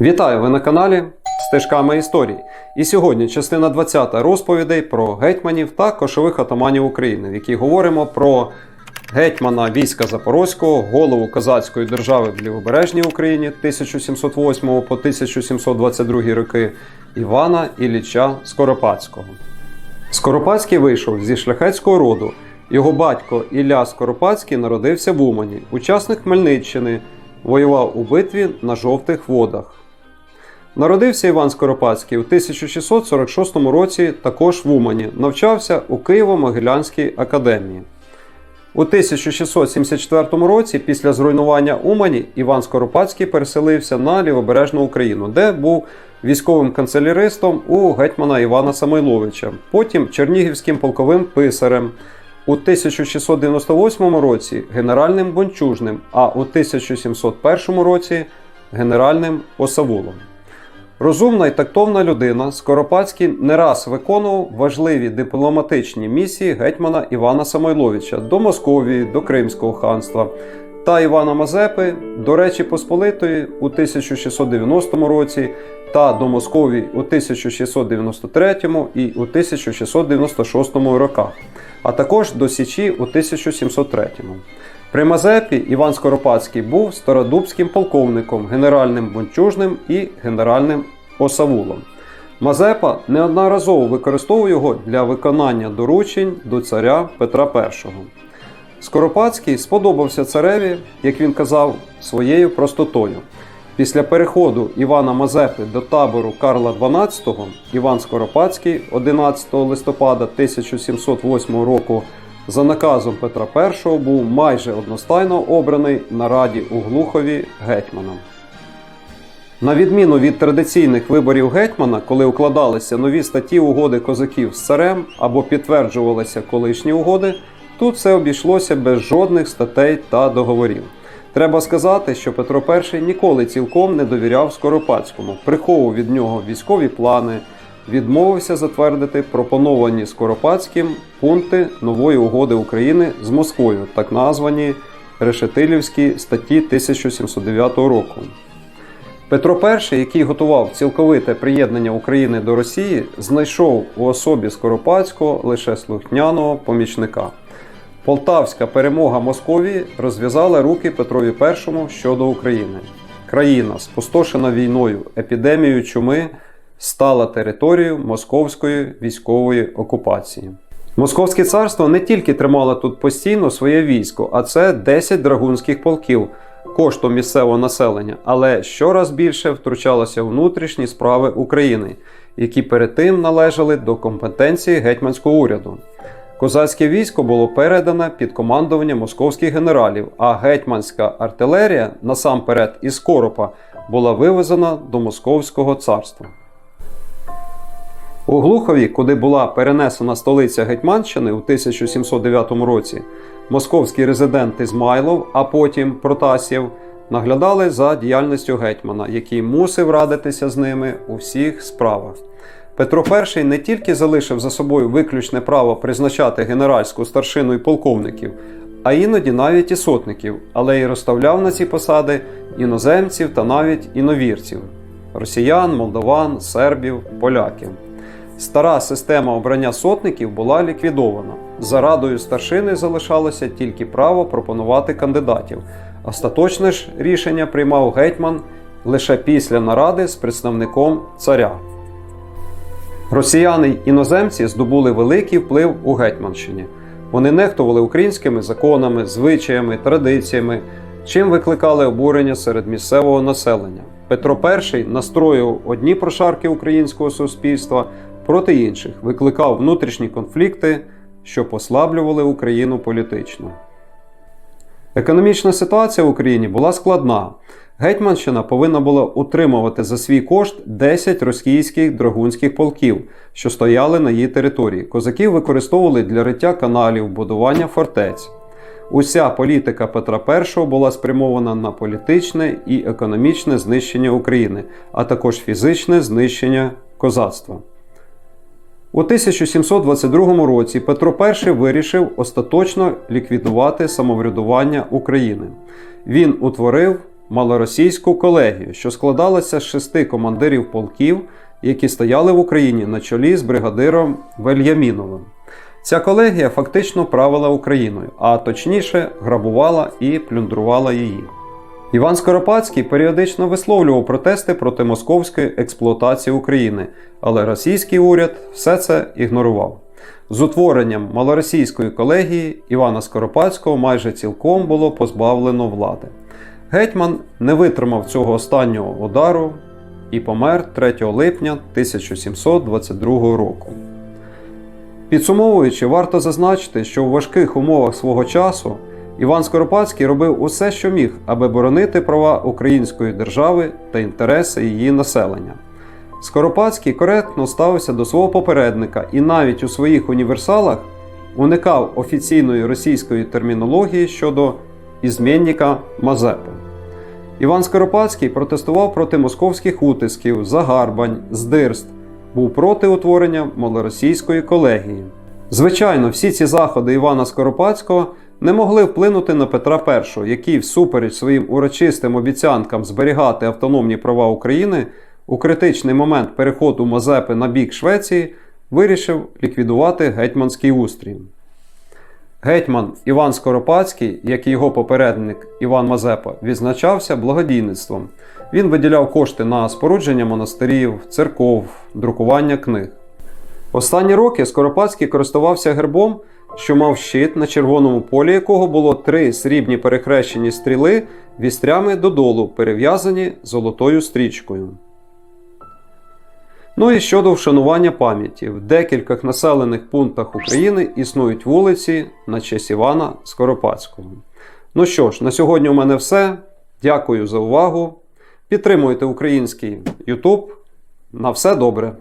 Вітаю! Ви на каналі Стежками історії. І сьогодні частина 20 розповідей про гетьманів та кошових атаманів України, в якій говоримо про гетьмана війська Запорозького, голову козацької держави в Лівобережній Україні 1708 по 1722 роки Івана Ілліча Скоропадського. Скоропадський вийшов зі шляхетського роду. Його батько Ілля Скоропадський народився в Умані, учасник Хмельниччини, воював у битві на жовтих водах. Народився Іван Скоропадський у 1646 році також в Умані, навчався у Києво-Могилянській академії. У 1674 році, після зруйнування Умані, Іван Скоропадський переселився на лівобережну Україну, де був військовим канцеляристом у гетьмана Івана Самойловича, потім чернігівським полковим писарем. У 1698 році генеральним бончужним, а у 1701 році генеральним осавулом. Розумна і тактовна людина Скоропадський не раз виконував важливі дипломатичні місії гетьмана Івана Самойловича до Московії, до Кримського ханства та Івана Мазепи до Речі Посполитої у 1690 році та до Московії у 1693 і у 1696 роках, а також до Січі у 1703. При Мазепі Іван Скоропадський був стародубським полковником, генеральним бунчужним і генеральним осавулом. Мазепа неодноразово використовував його для виконання доручень до царя Петра І. Скоропадський сподобався цареві, як він казав, своєю простотою. Після переходу Івана Мазепи до табору Карла XII Іван Скоропадський 11 листопада 1708 року за наказом Петра І був майже одностайно обраний на раді у Глухові гетьманом. На відміну від традиційних виборів гетьмана, коли укладалися нові статті угоди козаків з царем або підтверджувалися колишні угоди, тут все обійшлося без жодних статей та договорів. Треба сказати, що Петро І ніколи цілком не довіряв Скоропадському, приховував від нього військові плани, відмовився затвердити пропоновані Скоропадським пункти нової угоди України з Москвою, так названі Решетилівські статті 1709 року. Петро І, який готував цілковите приєднання України до Росії, знайшов у особі Скоропадського лише слухняного помічника. Полтавська перемога Московії розв'язала руки Петрові І щодо України. Країна, спустошена війною, епідемією чуми, стала територією московської військової окупації. Московське царство не тільки тримало тут постійно своє військо, а це 10 драгунських полків коштом місцевого населення, але щораз більше втручалося у внутрішні справи України, які перед тим належали до компетенції гетьманського уряду. Козацьке військо було передане під командування московських генералів, а гетьманська артилерія насамперед із Коропа була вивезена до Московського царства. У Глухові, куди була перенесена столиця Гетьманщини у 1709 році, московський резидент Ізмайлов, а потім Протасєв, наглядали за діяльністю гетьмана, який мусив радитися з ними у всіх справах. Петро І не тільки залишив за собою виключне право призначати генеральську старшину і полковників, а іноді навіть і сотників, але й розставляв на ці посади іноземців та навіть іновірців росіян, молдован, сербів, поляків. Стара система обрання сотників була ліквідована. За радою старшини залишалося тільки право пропонувати кандидатів. Остаточне ж рішення приймав гетьман лише після наради з представником царя. Росіяни й іноземці здобули великий вплив у Гетьманщині. Вони нехтували українськими законами, звичаями, традиціями, чим викликали обурення серед місцевого населення. Петро І настроював одні прошарки українського суспільства проти інших, викликав внутрішні конфлікти, що послаблювали Україну політично. Економічна ситуація в Україні була складна. Гетьманщина повинна була утримувати за свій кошт 10 російських драгунських полків, що стояли на її території. Козаків використовували для риття каналів, будування фортець. Уся політика Петра І була спрямована на політичне і економічне знищення України, а також фізичне знищення козацтва. У 1722 році Петро І вирішив остаточно ліквідувати самоврядування України. Він утворив малоросійську колегію, що складалася з шести командирів полків, які стояли в Україні на чолі з бригадиром Вельяміновим. Ця колегія фактично правила Україною, а точніше грабувала і плюндрувала її. Іван Скоропадський періодично висловлював протести проти московської експлуатації України, але російський уряд все це ігнорував. З утворенням малоросійської колегії Івана Скоропадського майже цілком було позбавлено влади. Гетьман не витримав цього останнього удару і помер 3 липня 1722 року. Підсумовуючи, варто зазначити, що в важких умовах свого часу Іван Скоропадський робив усе, що міг, аби боронити права української держави та інтереси її населення. Скоропадський коректно ставився до свого попередника і навіть у своїх універсалах уникав офіційної російської термінології щодо ізмінника Мазепи. Іван Скоропадський протестував проти московських утисків, загарбань, здирств, був проти утворення малоросійської колегії. Звичайно, всі ці заходи Івана Скоропадського не могли вплинути на Петра І, який, всупереч своїм урочистим обіцянкам зберігати автономні права України, у критичний момент переходу Мазепи на бік Швеції вирішив ліквідувати гетьманський устрій. Гетьман Іван Скоропадський, як і його попередник Іван Мазепа, відзначався благодійництвом. Він виділяв кошти на спорудження монастирів, церков, друкування книг. Останні роки Скоропадський користувався гербом, що мав щит, на червоному полі якого було три срібні перехрещені стріли вістрями додолу, перев'язані золотою стрічкою. Ну і щодо вшанування пам'яті, в декількох населених пунктах України існують вулиці на честь Івана Скоропадського. Ну що ж, на сьогодні у мене все. Дякую за увагу. Підтримуйте український YouTube. На все добре!